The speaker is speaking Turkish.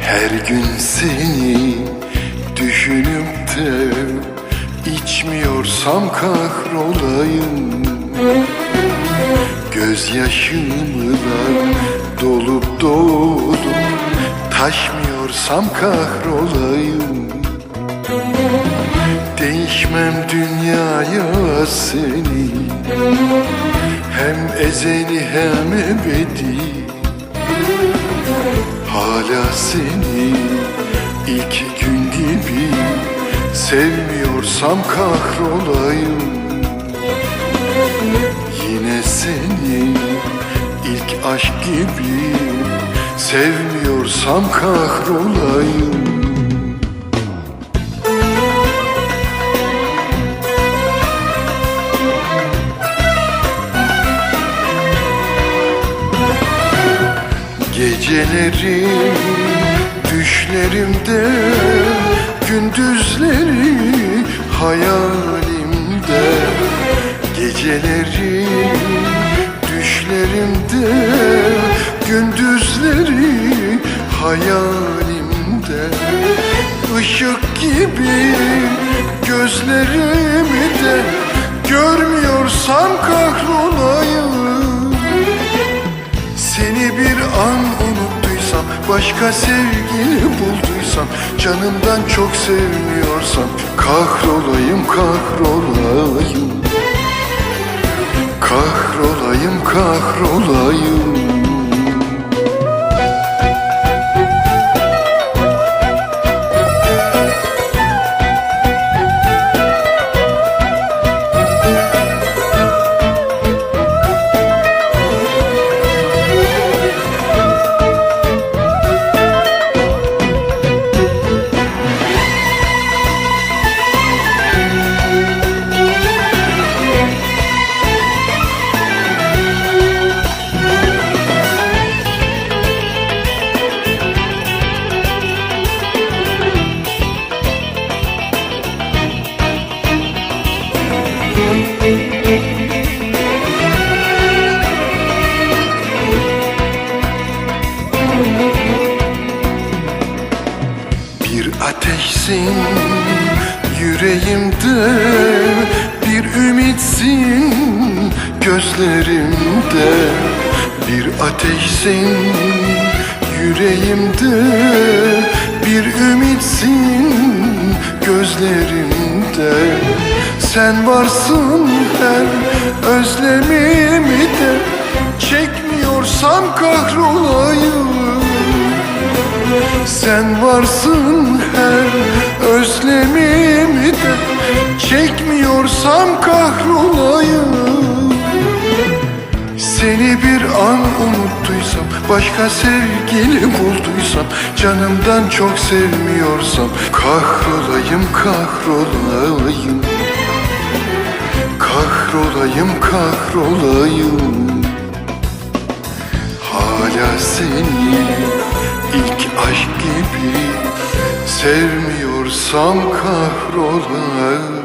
Her gün seni düşünüp de içmiyorsam kahrolayım. Gözyaşımla dolup dolup taşmıyorsam kahrolayım. Değişmem dünyaya seni. Hem ezeli hem ebedi. Hala seni ilk gün gibi Sevmiyorsam kahrolayım. Yine seni ilk aşk gibi Sevmiyorsam kahrolayım Geceleri düşlerimde Gündüzleri hayalimde. Geceleri düşlerimde Gündüzleri hayalimde. Işık gibi gözlerimi de Görmüyorsam Başka sevgili bulduysam Canımdan çok sevmiyorsam Kahrolayım kahrolayım. Kahrolayım kahrolayım ateşsin yüreğimde Bir ümitsin gözlerimde. Bir ateşsin yüreğimde Bir ümitsin gözlerimde. Sen varsın her özlemimi de Çekmiyorsam kahrolayım sen varsın her özlemimi de Çekmiyorsam kahrolayım Seni bir an unuttuysam Başka sevgili bulduysam Canımdan çok sevmiyorsam Kahrolayım kahrolayım. Kahrolayım kahrolayım. Hala seni ilk aşk gibi Sevmiyorsam kahrolayım